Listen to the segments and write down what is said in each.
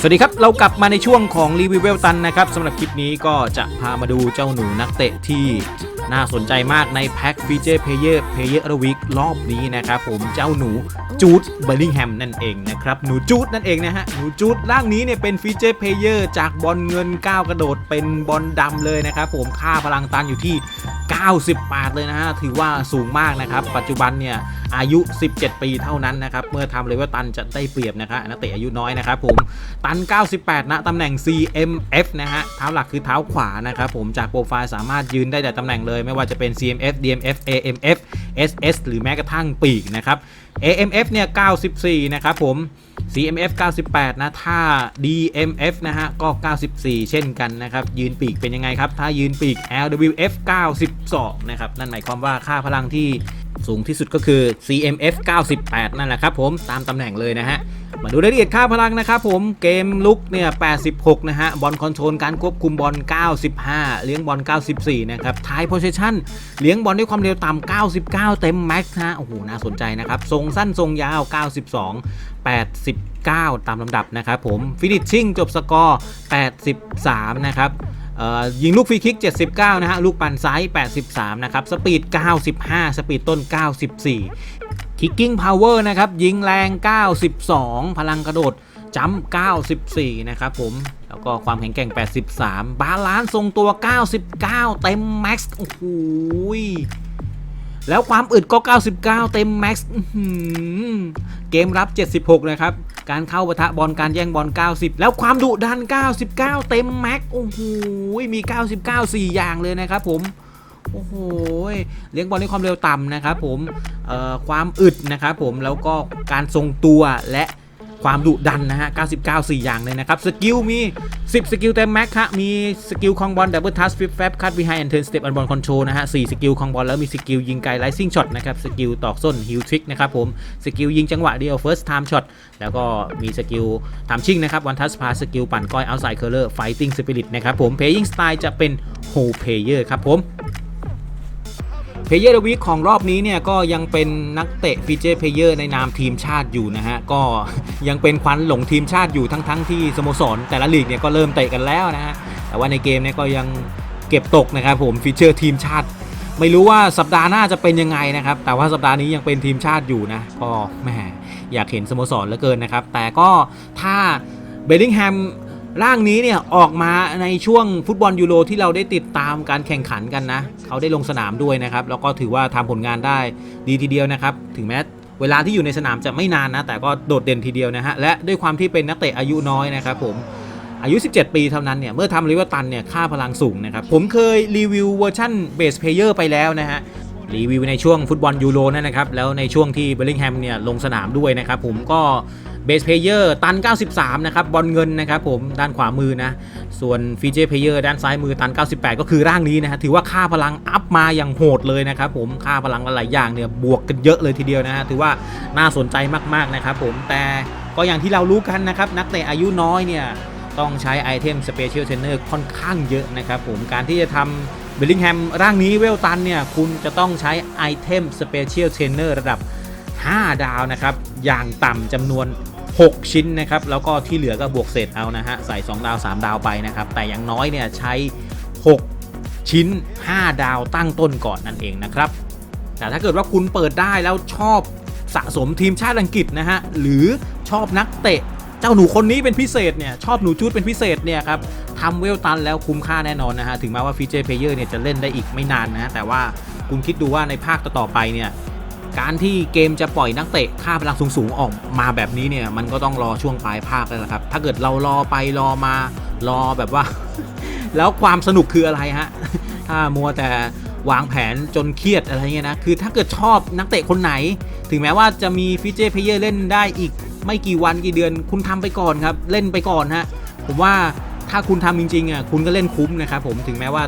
สวัสดีครับ เรากลับมาในช่วงของรีวิวเวลตันนะครับสำหรับคลิปนี้ก็จะพามาดูเจ้าหนูนักเตะที่ น่าสนใจมากในแพ็คฟีเจอร์เพเยอร์เพเยอร์วิกรอบนี้นะครับผมเจ้าหนูจูดเบลลิงแฮมนั่นเองนะครับ หนูจูดนั่นเองนะฮะ หนูจูดร่างนี้เนี่ยเป็นฟีเจอร์เพเยอร์จากบอลเงิน9กระโดดเป็นบอลดำเลยนะครับผมค่าพลังตันอยู่ที่ 98 เลยนะฮะ ถือว่าสูงมากนะครับ ปัจจุบันเนี่ยอายุ 17 ปีเท่านั้นนะครับ เมื่อทำเลเวลตันจะได้เปรียบนะครับนักเตะอายุน้อยนะครับผมตัน 98 นะตำแหน่ง CMF นะฮะเท้าหลักคือเท้าขวานะครับผมจากโปรไฟล์สามารถยืนได้แต่ตำแหน่งเลยไม่ว่าจะเป็น CMF DMF AMF SS หรือแม้กระทั่งปีกนะครับ AMF เนี่ย 94 นะครับผม CMF 98 นะ ถ้า DMF นะฮะ ก็ 94 เช่นกันนะครับ ยืนปีกเป็นยังไงครับ ถ้ายืนปีก LWF 92 นะครับ นั่นหมายความว่าค่าพลังที่ สูงที่สุดก็คือ CMF 98 นั่นแหละครับผมตามตำแหน่งเลยนะฮะ มาดูรายละเอียดค่าพลังนะครับผมเกมลุกเนี่ย 86 นะฮะ บอลคอนโทรลการควบคุมบอล 95 เลี้ยงบอล 94 นะครับท้ายโพสชั่นเลี้ยงบอลด้วยความเร็วต่ำ 99 เต็มแม็กซ์ฮะโอ้โหน่าสนใจนะครับทรงสั้นทรงยาว 92 89 ตามลำดับนะครับผมฟินิชชิ่งจบสกอร์ 83 นะครับ ยิงลูกฟรีคิก 79 นะฮะ ลูกปั่นซ้าย 83 นะครับ สปีด 95 สปีดต้น 94 คิกกิ้งพาวเวอร์นะครับ ยิงแรง 92 พลังกระโดดจัมป์94 นะครับผม แล้วก็ความแข็งแกร่ง 83 บาลานซ์ทรงตัว 99 เต็มแม็กซ์ โอ้โห แล้วความอึดก็ 99 เต็มแม็กซ์เกมรับ 76 นะครับ การเข้าปะทะบอลการแย่งบอล 90 แล้วความดุดัน 99 เต็มแม็กซ์โอ้โหมี 99 4 อย่างเลยนะครับผมโอ้โห เลี้ยงบอลด้วยความเร็วต่ำนะครับผมเอ่อความอึดนะครับผม แล้วก็การทรงตัวและ ความดุดันนะฮะ 99 4 อย่างเลยนะครับ สกิลมี 10 สกิลเต็มแม็กฮะ มีสกิลคองบอลดับเบิลทัสฟิปแฟบคัตบีไฮแอนเทิร์นสเต็ปอันบอลคอนโทรลนะฮะ 4 สกิลคองบอลแล้วมีสกิลยิงไกลไลซิ่งช็อตนะครับ สกิลตอกส้นฮิลทริกนะครับผม สกิลยิงจังหวะเดียว first time shot แล้วก็มีสกิลทำชิ่งนะครับวันทัสพาสกิลปั่นก้อย outside curler fighting spirit นะครับผม playing style จะเป็น whole player ครับผม เพเยอร์วีคของรอบนี้เนี่ยก็ยังเป็นนักเตะฟีเจอร์เพเยอร์ในนามทีมชาติอยู่นะฮะ ก็ยังเป็นควันหลงทีมชาติอยู่ทั้งๆทที่สโมสรแต่ละลีกเนี่ยก็เริ่มเตะกันแล้วนะฮะ แต่ว่าในเกมเนี่ยก็ยังเก็บตกนะครับผมฟีเจอร์ทีมชาติ ไม่รู้ว่าสัปดาห์หน้าจะเป็นยังไงนะครับ แต่ว่าสัปดาห์นี้ยังเป็นทีมชาติอยู่นะก็แหมอยากเห็นสโมสรเหลือเกินนะครับ แต่ก็ถ้าเบลลิงแฮม ร่างนี้เนี่ยออกมาในช่วงฟุตบอลยูโรที่เราได้ติดตามการแข่งขันกันนะ เขาได้ลงสนามด้วยนะครับ แล้วก็ถือว่าทำผลงานได้ดีทีเดียวนะครับ ถึงแม้เวลาที่อยู่ในสนามจะไม่นานนะ แต่ก็โดดเด่นทีเดียวนะฮะ และด้วยความที่เป็นนักเตะอายุน้อยนะครับผมอายุ 17 ปีเท่านั้นเนี่ย เมื่อทำลิเวอร์ตันเนี่ย ค่าพลังสูงนะครับ ผมเคยรีวิวเวอร์ชันเบสเพลเยอร์ไปแล้วนะฮะ รีวิวในช่วงฟุตบอลยูโรนั่นนะครับ แล้วในช่วงที่เบลลิงแฮมเนี่ยลงสนามด้วยนะครับผมก็เบสเพเยอร์ตัน 93 นะครับ บอลเงินนะครับผมด้านขวามือนะ ส่วนฟีเจเพเยอร์ด้านซ้ายมือตัน 98 ก็คือร่างนี้นะฮะถือว่าค่าพลังอัพมาอย่างโหดเลยนะครับผมค่าพลังหลายอย่างเนี่ยบวกกันเยอะเลยทีเดียวนะฮะถือว่าน่าสนใจมากๆนะครับผมแต่ก็อย่างที่เรารู้กันนะครับนักเตะอายุน้อยเนี่ยต้องใช้ไอเทมสเปเชียลเทรนเนอร์ค่อนข้างเยอะนะครับผมการที่จะทำ เบลลิงแฮมร่างนี้เวลตันเนี่ยคุณจะต้องใช้ไอเทมสเปเชียลเทรนเนอร์ระดับ 5 ดาวนะครับ อย่างต่ำจำนวน 6 ชิ้นนะครับ แล้วก็ที่เหลือก็บวกเศษเอานะฮะ ใส่ 2 ดาว 3 ดาวไปนะครับ แต่อย่างน้อยเนี่ยใช้ 6 ชิ้น 5 ดาวตั้งต้นก่อนนั่นเองนะครับ แต่ถ้าเกิดว่าคุณเปิดได้แล้วชอบสะสมทีมชาติอังกฤษนะฮะ หรือชอบนักเตะ เจ้าหนูคนนี้เป็นพิเศษเนี่ย ชอบหนูจูดเป็นพิเศษเนี่ยครับ ทำเวลตันแล้วคุ้มค่าแน่นอนนะฮะ ถึงแม้ว่าฟีเจอร์เพลเยอร์เนี่ยจะเล่นได้อีกไม่นานนะ แต่ว่าคุณคิดดูว่าในภาคต่อๆไปเนี่ยการที่เกมจะปล่อยนักเตะค่าพลังสูงๆ ออกมาแบบนี้เนี่ย มันก็ต้องรอช่วงปลายภาคแล้วละครับ ถ้าเกิดเรารอไปรอมารอแบบว่า แล้วความสนุกคืออะไรฮะ ถ้ามัวแต่วางแผนจนเครียดอะไรเงี้ยนะ คือถ้าเกิดชอบนักเตะคนไหน ถึงแม้ว่าจะมีฟีเจอร์เพลเยอร์เล่นได้อีก ไม่กี่วันกี่เดือนคุณทำไปก่อนครับ เล่นไปก่อนฮะ ผมว่า ถ้าคุณทำจริงๆอะคุณก็เล่นคุ้มนะครับผมถึงแม้ว่า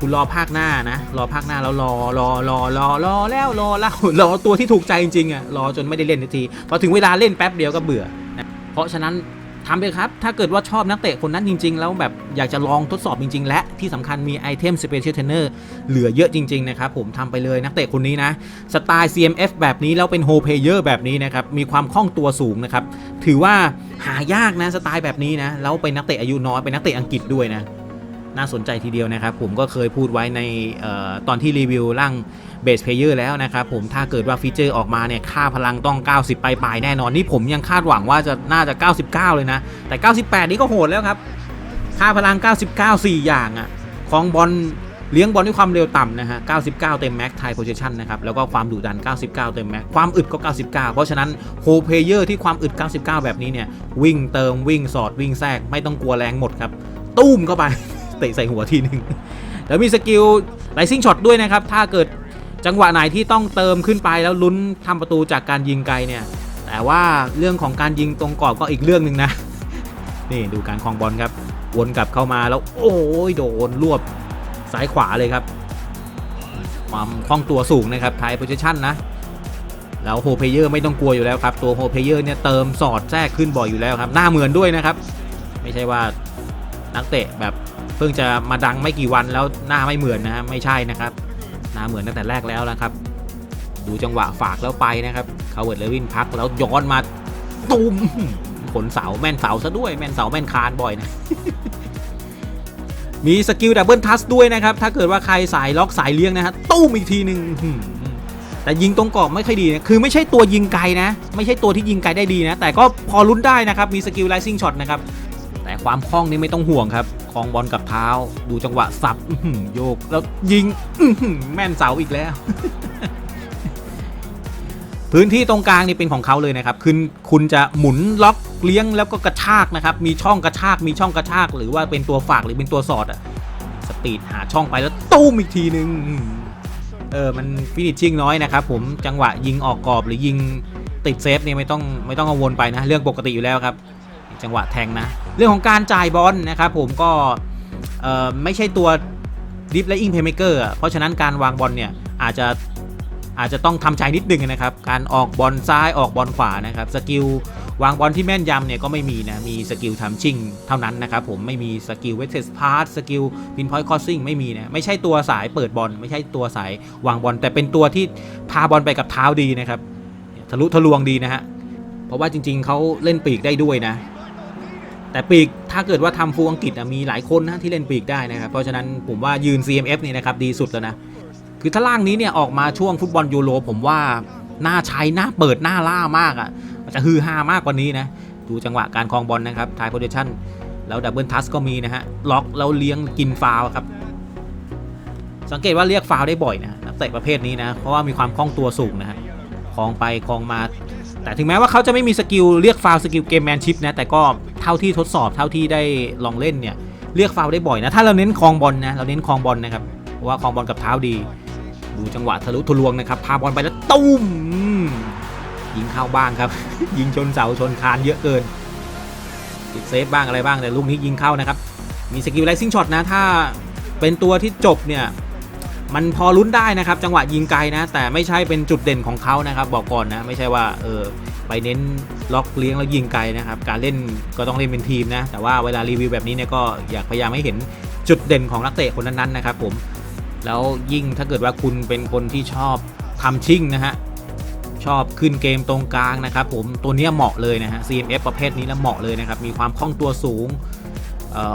คุณรอภาคหน้านะ รอภาคหน้าแล้วรอรอรอรอรอแล้วรอแล้วรอตัวที่ถูกใจจริงๆอะรอจนไม่ได้เล่นทันทีพอถึงเวลาเล่นแป๊บเดียวก็เบื่อนะเพราะฉะนั้น ทำไปครับ ถ้าเกิดว่าชอบนักเตะคนนั้นจริง ๆ แล้วแบบอยากจะลองทดสอบจริง ๆ และที่สำคัญมีไอเทม Special Trainer เหลือเยอะจริง ๆ นะครับ ผมทำไปเลยนักเตะคนนี้นะ สไตล์ CMF แบบนี้ แล้วเป็นโฮเพเยอร์แบบนี้นะครับ มีความคล่องตัวสูงนะครับ ถือว่าหายากนะสไตล์แบบนี้นะ แล้วเป็นนักเตะอายุน้อยเป็นนักเตะอังกฤษด้วยนะ น่าสนใจทีเดียวนะครับ ผมก็เคยพูดไว้ในออตอนที่รีวิวร่างเบสเพลเยอร์แล้วนะครับผมถ้าเกิดว่าฟีเจอร์ออกมาเนี่ยค่าพลังต้อง 90 ไปลายแน่นอน นี่ผมยังคาดหวังว่าจะน่าจะ 99 เลยนะ แต่ 98 นี่ก็โหดแล้วครับ ค่าพลัง 99 4 อย่างอะ่ะของบอลเลี้ยงบอลด้วยความเร็วต่ำนะฮะ 99 เต็มแม็กไทโพซิชันนะครับ แล้วก็ความดุดัน 99 เต็มแม็ก ความอึดก็ 99 เพราะฉะนั้นโฮเพเยอร์ที่ความอึด 99 แบบนี้เนี่ย วิ่งเติมวิ่งสอดวิ่งแทรกไม่ต้องกลัวแรงหมดครับ ตุ้มเข้าไป เตะใส่หัวทีหนึ่งแล้วมีสกิลไ i ซิ่งช็อตด้วยนะครับถ้าเกิดจังหวะไหนที่ต้องเติมขึ้นไปแล้วลุ้นทำประตูจากการยิงไกลเนี่ยแต่ว่าเรื่องของการยิงตรงกรอบก็อีกเรื่องหนึ่งนะนี่ดูการคลองบอลครับวนกลับเข้ามาแล้วโอ้ยโดนรวบซ้ายขวาเลยครับความคล่องตัวสูงนะครับไทยโพซิชันนะแล้วโฮเพเยอร์ไม่ต้องกลัวอยู่แล้วครับ ตัวโฮเพเยอร์เนี่ยเติมสอดแทรกขึ้นบ่อยอยู่แล้วครับ หน้าเหมือนด้วยนะครับ ไม่ใช่ว่านักเตะแบบ พิ่งจะมาดังไม่กี่วันแล้วหน้าไม่เหมือนนะฮะไม่ใช่นะครับหน้าเหมือนตั้งแต่แรกแล้วนะครับ ดูจังหวะฝากแล้วไปนะครับคาเวิร์ดเลวินพักแล้วย้อนมาตุ้มขนเสาแม่นเสาซะด้วยแม่นเสาแม่นคานบ่อยนะมีสกิลดับเบิลทัสด้วยนะครับ ถ้าเกิดว่าใครสายล็อกสายเลี้ยงนะฮะตุ้มอีกทีหนึ่งแต่ยิงตรงกรอบไม่ค่อยดีนะคือไม่ใช่ตัวยิงไกลนะ ไม่ใช่ตัวที่ยิงไกลได้ดีนะ แต่ก็พอลุ้นได้นะครับ มีสกิลไลซิ่งช็อตนะครับ แต่ความคล่องนี่ไม่ต้องห่วงครับ คลองบอลกับเท้า ดูจังหวะสับโยกแล้วยิงแม่นเสาอีกแล้ว พื้นที่ตรงกลางนี่เป็นของเขาเลยนะครับคุณคุณจะหมุนล็อกเลี้ยงแล้วก็กระชากนะครับ มีช่องกระชาก มีช่องกระชาก หรือว่าเป็นตัวฝากหรือเป็นตัวสอดอะสปีดหาช่องไปแล้วตู้มอีกทีนึงเออ มันฟินิชชิ่งน้อยนะครับผม จังหวะยิงออกกรอบหรือยิงติดเซฟเนี่ยไม่ต้องไม่ต้องกังวลไปนะ เรื่องปกติอยู่แล้วครับ จังหวะแทงนะ เรื่องของการจ่ายบอลนะครับผมก็ไม่ใช่ตัวดิฟและอิงเพย์เมเกอร์เพราะฉะนั้นการวางบอลเนี่ยอาจจะอาจจะต้องทำใจนิดนึงนะครับ การออกบอลซ้ายออกบอลขวานะครับสกิลวางบอลที่แม่นยำเนี่ยก็ไม่มีนะ มีสกิลทำชิงเท่านั้นนะครับผมไม่มีสกิลเวทเทสพาร์สสกิลพินพอยต์คอสซิ่งไม่มีนะ ไม่ใช่ตัวสายเปิดบอล ไม่ใช่ตัวสายวางบอล แต่เป็นตัวที่พาบอลไปกับเท้าดีนะครับ ทะลุทะลวงดีนะฮะ เพราะว่าจริงๆเขาเล่นปีกได้ด้วยนะ แต่ปีกถ้าเกิดว่าทำฟูลอังกฤษมีหลายคนนะที่เล่นปีกได้นะครับเพราะฉะนั้นผมว่ายืน CMF นี่นะครับดีสุดแล้วนะคือถ้าล่างนี้เนี่ยออกมาช่วงฟุตบอลยูโรผมว่าหน่าใช้น่าเปิดหน่าล่ามากอะ่ะมันจะฮือฮามากกว่านี้นะดูจังหวะการคลองบอลนะครับทายโพซิชันแล้วดับเบิลทัสก็มีนะฮะล็อกแล้วเลี้ยงกินฟาวครับสังเกตว่าเรียกฟาวได้บ่อยนะนักเตะประเภทนี้นะเพราะว่ามีความคล่องตัวสูงนะฮะคลองไปคลองมา แต่ถึงแม้ว่าเขาจะไม่มีสกิลเรียกฟาวสกิลเกมแมนชิพนะแต่ก็เท่าที่ทดสอบเท่าที่ได้ลองเล่นเนี่ยเรียกฟาวได้บ่อยนะ ถ้าเราเน้นคลองบอลนะเราเน้นคลองบอลนะครับเพราะว่าคลองบอลกับเท้าดี ดูจังหวะทะลุทะลวงนะครับพาบอลไปแล้วตุ้มอืมยิงเข้าบ้างครับ ยิงชนเสาชนคานเยอะเกินติดเซฟบ้างอะไรบ้างแต่ลูกนี้ยิงเข้านะครับมีสกิลไลซิ่งช็อตนะถ้าเป็นตัวที่จบเนี่ย มันพอลุ้นได้นะครับ จังหวะยิงไกลนะ แต่ไม่ใช่เป็นจุดเด่นของเขานะครับ บอกก่อนนะ ไม่ใช่ว่าเออไปเน้นล็อกเลี้ยงแล้วยิงไกลนะครับ การเล่นก็ต้องเล่นเป็นทีมนะ แต่ว่าเวลารีวิวแบบนี้เนี่ยก็อยากพยายามให้เห็นจุดเด่นของนักเตะคนนั้นๆนะครับผม แล้วยิ่งถ้าเกิดว่าคุณเป็นคนที่ชอบทำชิ่งนะฮะชอบขึ้นเกมตรงกลางนะครับผมตัวนี้เหมาะเลยนะฮะ CMF ประเภทนี้แล้วเหมาะเลยนะครับ มีความคล่องตัวสูง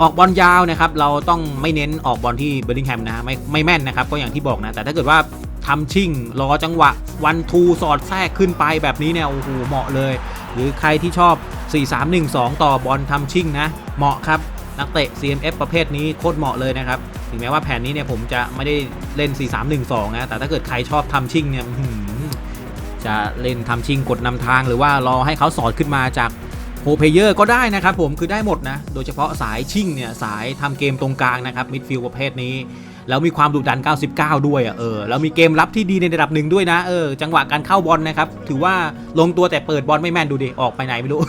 ออกบอลยาวนะครับเราต้องไม่เน้นออกบอลที่เบอร์ลิงแฮมนะไม่ไม่แม่นนะครับก็อย่างที่บอกนะแต่ถ้าเกิดว่าทำชิ่งรอจังหวะวันทูสอดแทรกขึ้นไปแบบนี้เนี่ยโอ้โหเหมาะเลย หรือใครที่ชอบ 4-3-1-2 ต่อบอลทำชิ่งนะ เหมาะครับนักเตะ CMF ประเภทนี้โคตรเหมาะเลยนะครับถึงแม้ว่าแผนนี้เนี่ยผมจะไม่ได้เล่น 4-3-1-2 นะแต่ถ้าเกิดใครชอบทำชิ่งเนี่ยจะเล่นทำชิ่งกดนำทางหรือว่ารอให้เขาสอดขึ้นมาจาก เพเยอร์ก็ได้นะครับผมคือได้หมดนะ โดยเฉพาะสายชิ่งเนี่ย สายทำเกมตรงกลางนะครับมิดฟิลด์ประเภทนี้ แล้วมีความดุดัน 99 ด้วยอะเออแล้วมีเกมรับที่ดีในระดับหนึ่งด้วยนะเออจังหวะการเข้าบอลนะครับถือว่าลงตัวแต่เปิดบอลไม่แม่นดูดิออกไปไหนไม่รู้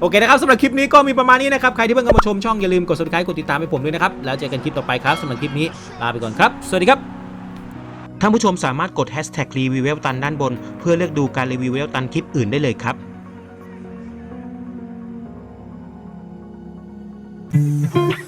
โอเคนะครับสำหรับคลิปนี้ก็มีประมาณนี้นะครับ ใครที่เพิ่งเข้ามาชมช่องอย่าลืมกด subscribe กดติดตามให้ผมด้วยนะครับ แล้วเจอกันคลิปต่อไปครับสำหรับคลิปนี้ลาไปก่อนครับ สวัสดีครับ ท่านผู้ชมสามารถกด hashtag รีวิวเวลตันด้านบน เพื่อเลือกดูการรีวิวเวลตันคลิปอื่นได้เลยครับ ครับ